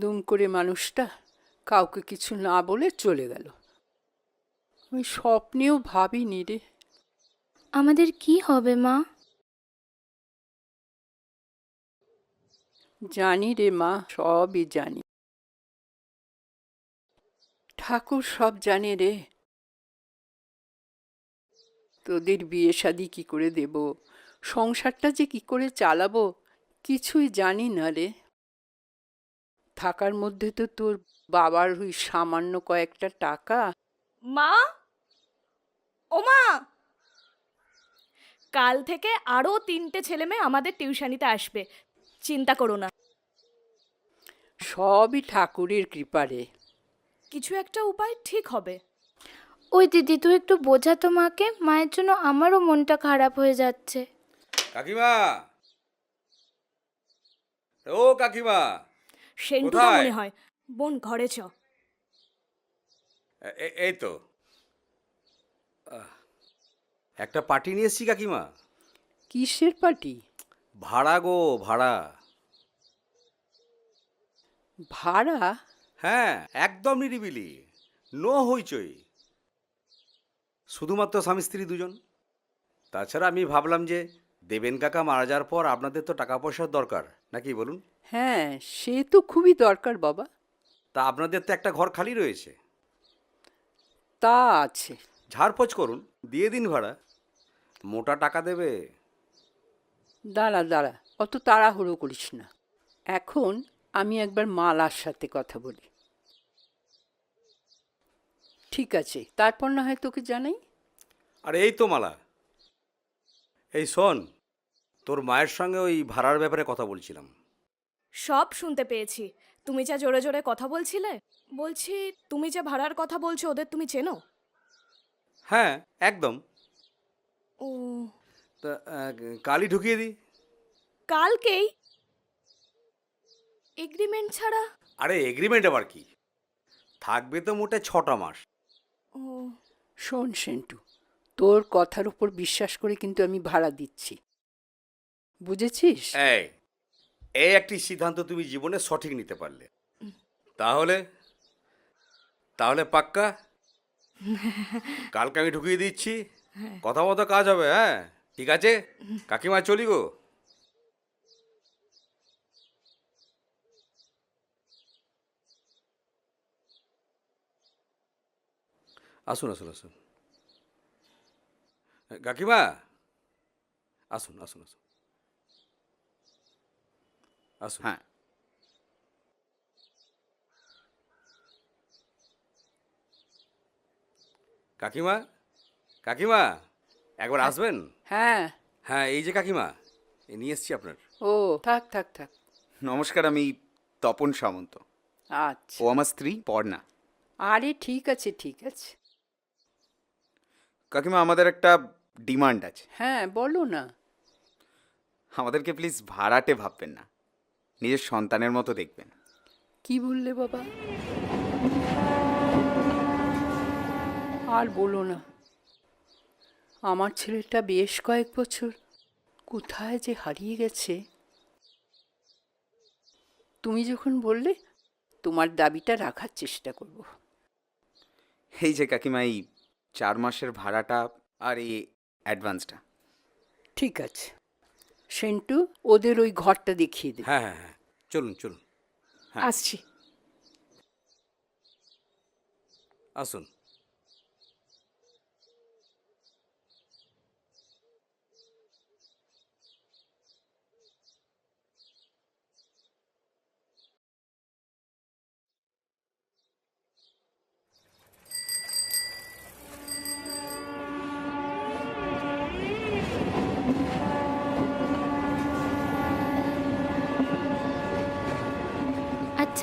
দুম করে মানুষটা কাউকে কিছু না বলে চলে গেল। আমি স্বপ্নেও ভাবিনি রে। আমাদের কি হবে মা? জানি রে মা সবই জানি। ঠাকুর সব জানে রে। তোদের বিয়ে শাদি কি করে দেব? সংসারটা যে কি করে চালাবো কিছুই জানি না রে। থাকার মধ্যে তো তোর বাবার ওই সামান্য কয়েকটা টাকা। মা? ও মা! কাল থেকে আরও তিনটে ছেলে মেয়ে আমাদের টিউশনিতে আসবে। চিন্তা করো না। সবই ঠাকুরের কৃপারে। কিছু একটা উপায় ঠিক হবে। ওই দিদি তুই একটু বোঝা তো মাকে। মায়ের জন্য আমারও মনটা খারাপ হয়ে যাচ্ছে। কাকিমা! ও কাকিমা! সেন্টুটা কোথায়? মনে হয়। বোন ঘরে চ। এ- এ- এই তো। আহ, একটা পার্টি নিয়ে এসছি কাকিমা। কিসের পার্টি? ভাড়া গো ভাড়া। ভাড়া? হ্যাঁ একদম নিরিবিলি। নো হইচই। শুধুমাত্র স্বামী স্ত্রী দুজন। তাছাড়া আমি ভাবলাম যে দেবেন কাকা মারা যাওয়ার পর আপনাদের তো টাকা পয়সার দরকার নাকি বলুন? হ্যাঁ সে তো খুবই দরকার বাবা। তা আপনাদের তো একটা ঘর খালি রয়েছে। তা আছে। ঝাড়পোছ করুন দিয়ে দিন ভাড়া। মোটা টাকা দেবে। দাঁড়া দাঁড়া অত তাড়াহুড়ো করিস না। এখন আমি একবার মালার সাথে কথা বলি। ঠিক আছে তারপর না হয় তোকে জানাই। আর এই তো মালা। এই শোন তোর মায়ের সঙ্গে ওই ভাড়ার ব্যাপারে কথা বলছিলাম। সব শুনতে পেয়েছি। তুমি যা জোরে জোরে কথা বলছিলে বলছি তুমি যে ভাড়ার কথা বলছো ওদের তুমি চেনো? হ্যাঁ একদম। ও। তা আহ, কালই ঢুকিয়ে দিই। কালকেই? এগ্রিমেন্ট ছাড়া? আরে এগ্রিমেন্ট আবার কি? থাকবে তো মোটে ছটা মাস। ও। শোন সেন্টু তোর কথার উপর বিশ্বাস করে কিন্তু আমি ভাড়া দিচ্ছি। বুঝেছিস? এই এই একটি সিদ্ধান্ত তুমি জীবনে সঠিক নিতে পারলে। তাহলে? তাহলে পাক্কা? কালকে আমি ঢুকিয়ে দিচ্ছি। কথা মতো কাজ হবে হ্যাঁ? ঠিক আছে? কাকিমা, চলি গো। আসুন আসুন আসুন। কাকিমা? আসুন আসুন আসুন। আসুন। হ্যাঁ। কাকিমা কাকিমা একবার আসবেন? হ্যাঁ। হ্যাঁ এই যে কাকিমা এই নিয়ে এসছি আপনার। ও থাক থাক থাক। নমস্কার আমি তপন সামন্ত। আচ্ছা। ও আমার স্ত্রী পর্ণা। আরে ঠিক আছে ঠিক আছে। কাকিমা আমাদের একটা ডিমান্ড আছে। হ্যাঁ বলো না। আমাদেরকে প্লিজ ভাড়াটে ভাববেন না। নিজের সন্তানের মতো দেখবেন। কি বললে বাবা? আর বলো না আমার ছেলেটা বেশ কয়েক বছর কোথায় যে হারিয়ে গেছে। তুমি যখন বললে তোমার দাবিটা রাখার চেষ্টা করব। এই যে কাকিমা এই চার মাসের ভাড়াটা আর এই অ্যাডভান্সটা ঠিক আছে। সেন্টু ওদের ওই ঘরটা দেখিয়ে দেবে হ্যাঁ হ্যাঁ হ্যাঁ। চলুন চলুন। আসছি। আসুন।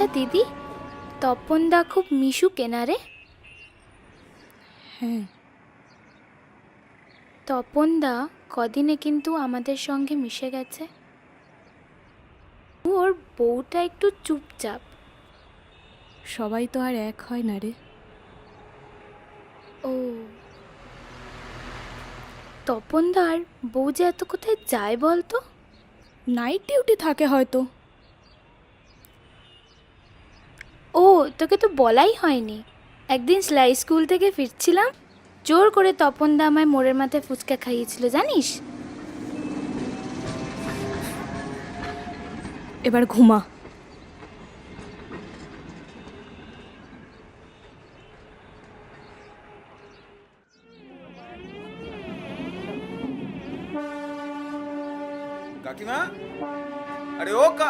আচ্ছা দিদি তপনদা খুব মিশু কেনারে হ্যাঁ। তপনদা কদিনে কিন্তু আমাদের সঙ্গে মিশে গেছে। ওর বউটা একটু চুপচাপ। সবাই তো আর এক হয় না রে। ও। তপনদার বউ যে এত কোথায় যায় বলতো? নাইট ডিউটি থাকে হয়তো। তোকে তো বলাই হয়নি। একদিন স্লাই স্কুল থেকে ফিরছিলাম, জোর করে তপন দা আমায় মোড়ের মাথায় ফুচকা খাইয়েছিল, জানিস? এবার ঘুমা কাকিমা আরে ও কা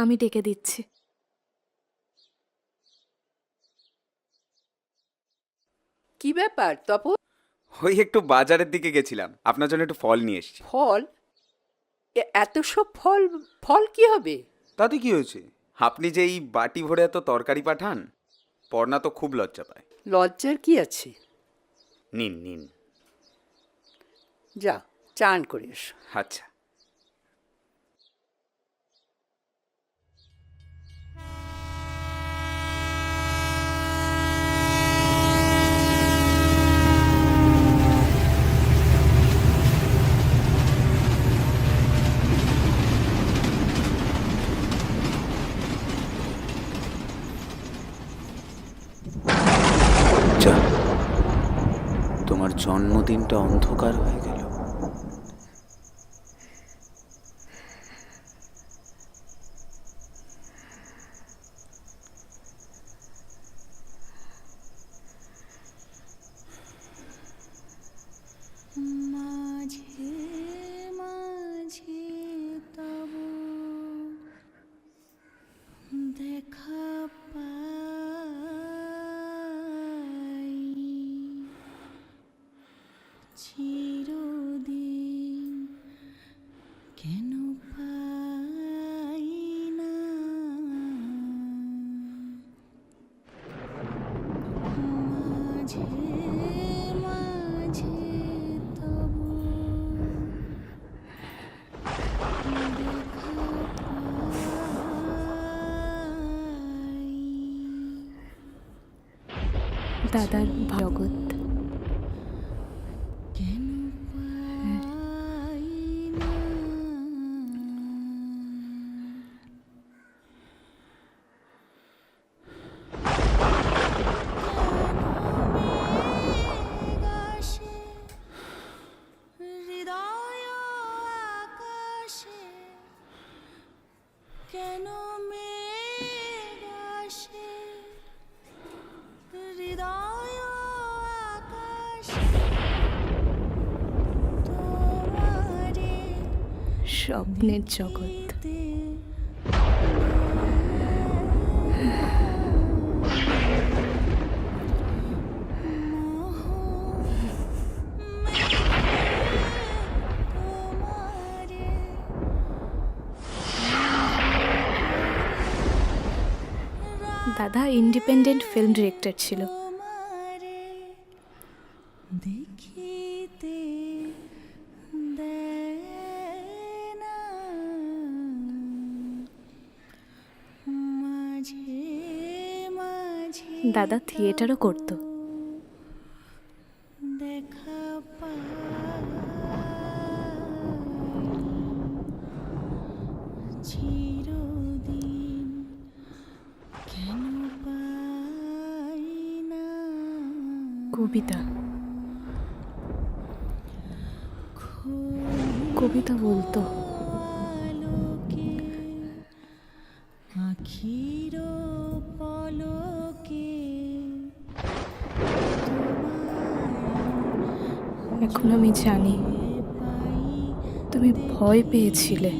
আমি ডেকে দিচ্ছি। কি ব্যাপার তপন ওই একটু বাজারের দিকে গেছিলাম। আপনার জন্য একটু ফল নিয়ে এসেছি। ফল? এ- এত সব ফল ফল কি হবে? তাতে কি হয়েছে? আপনি যে এই বাটি ভরে এত তরকারি পাঠান পর্ণা তো খুব লজ্জা পায়। লজ্জার কি আছে? নিন নিন। যা চান করে এসো। আচ্ছা যা তোমার জন্মদিনটা অন্ধকার হয়ে কেন পাই মাঝে মাঝে তবু দাদার জগৎ স্বপ্নের জগৎ। দাদা ইন্ডিপেন্ডেন্ট ফিল্ম ডিরেক্টর ছিল। তোমারে দাদা থিয়েটারও করতো। কবিতা। কবিতা বলতো। এখন আমি জানি। তুমি ভয় পেয়েছিলে।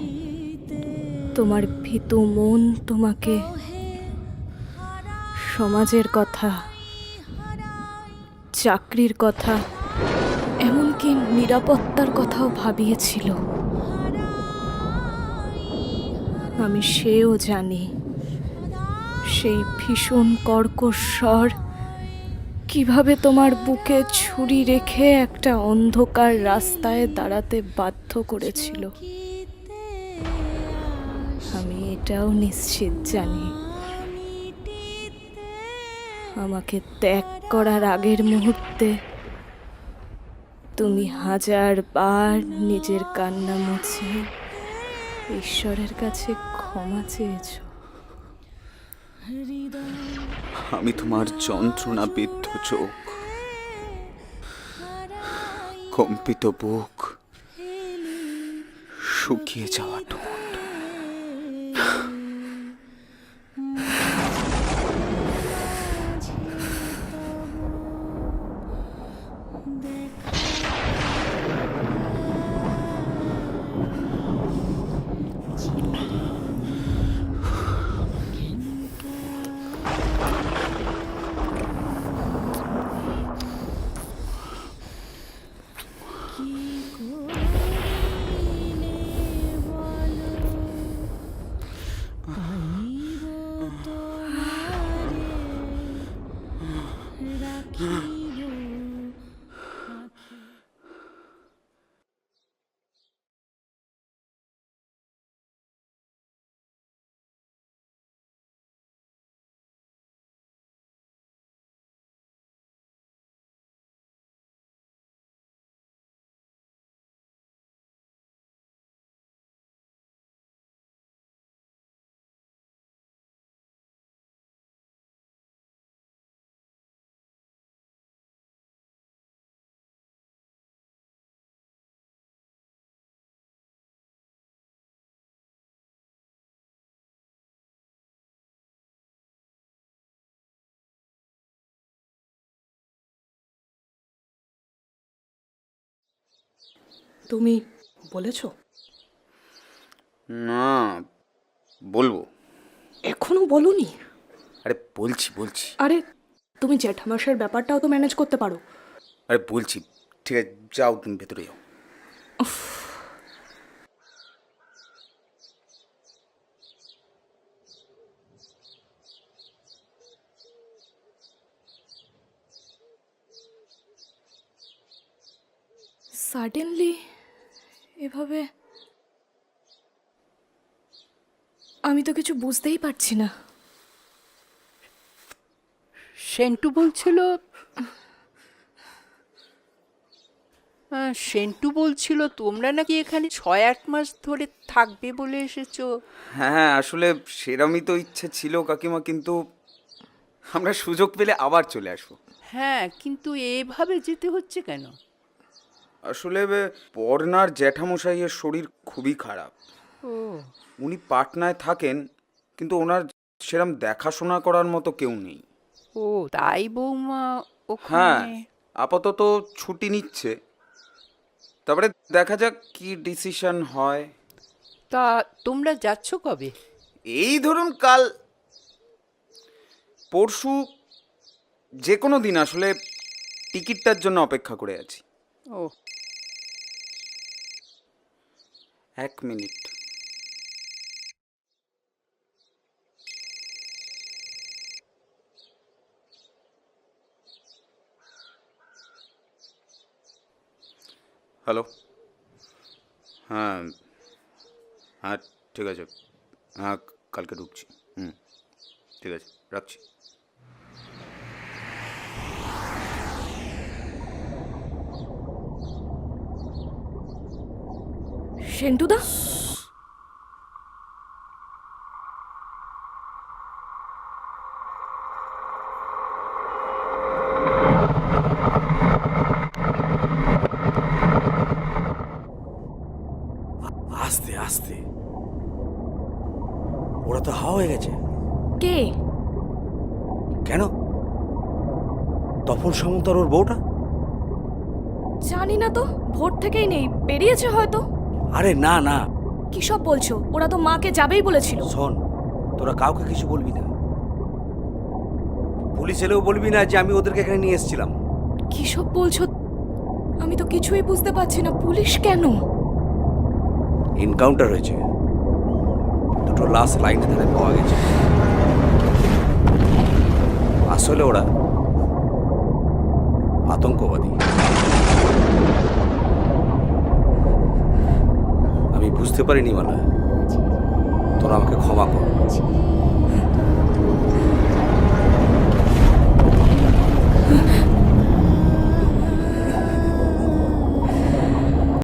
তোমার ভীতু মন তোমাকে সমাজের কথা, চাকরির কথা, এমনকি নিরাপত্তার কথাও ভাবিয়েছিল। আমি সেও জানি। সেই ভীষণ কর্কশ স্বর কীভাবে তোমার বুকে ছুরি রেখে একটা অন্ধকার রাস্তায় দাঁড়াতে বাধ্য করেছিল? আমি এটাও নিশ্চিত জানি। আমাকে ত্যাগ করার আগের মুহূর্তে তুমি হাজার বার নিজের কান্না মুছে ঈশ্বরের কাছে ক্ষমা চেয়েছো। আমি তোমার যন্ত্রণা বিদ্ধ চোখ কম্পিত বুক শুকিয়ে যাওয়া ঠোঁট তুমি বলেছ? না বলব। এখনও বলনি? আরে বলছি বলছি। আরে তুমি জ্যাঠামশাইয়ের ব্যাপারটাও তো ম্যানেজ করতে পারো। আরে বলছি ঠিক আছে যাও তুমি ভেতরে যাও। সাডেনলি এভাবে আমি তো কিছু বুঝতেই পারছি না। সেন্টু বলছিল সেন্টু বলছিল তোমরা নাকি এখানে ছয় আট মাস ধরে থাকবে বলে এসেছ? হ্যাঁ আসলে সেরমই তো ইচ্ছে ছিল কাকিমা কিন্তু আমরা সুযোগ পেলে আবার চলে আসব। হ্যাঁ কিন্তু এভাবে যেতে হচ্ছে কেন? আসলে পর্নার জ্যাঠামশাইয়ের শরীর খুবই খারাপ। উনি পাটনায় থাকেন কিন্তু ওনার সেরম দেখাশোনা করার মতো কেউ নেই। ও তাই বৌমা হ্যাঁ আপাতত ছুটি নিচ্ছে। তারপরে দেখা যাক কি ডিসিশন হয়। তা তোমরা যাচ্ছ কবে? এই ধরুন কাল পরশু যে কোনো দিন আসলে টিকিটটার জন্য অপেক্ষা করে আছি। ও এক মিনিট হ্যালো হ্যাঁ হ্যাঁ ঠিক আছে হ্যাঁ কালকে ঢুকছি হুম ঠিক আছে রাখছি সেন্টুদা? আস্তে আস্তে। ওরা তো হাওয়া হয়ে গেছে। কে? কেন? তপন সামন্ত আর ওর বউটা? জানি না তো ভোর থেকেই নেই বেরিয়েছে হয়তো। আরে না না। কি সব বলছো? ওরা তো মাকে যাবেই বলেছিল। শোন তোরা কাউকে কিছু বলবি না। পুলিশ এলেও বলবি না যে আমি ওদেরকে এখানে নিয়ে এসেছিলাম। কি সব বলছো? আমি তো কিছুই বুঝতে পারছি না পুলিশ কেন? এনকাউন্টার হয়েছে। দুটো লাশ লাইনে ধারে পাওয়া গেছে। আসলে ওরা আতঙ্কবাদী। বুঝতে পারিনি মালা তোরা আমাকে ক্ষমা কর।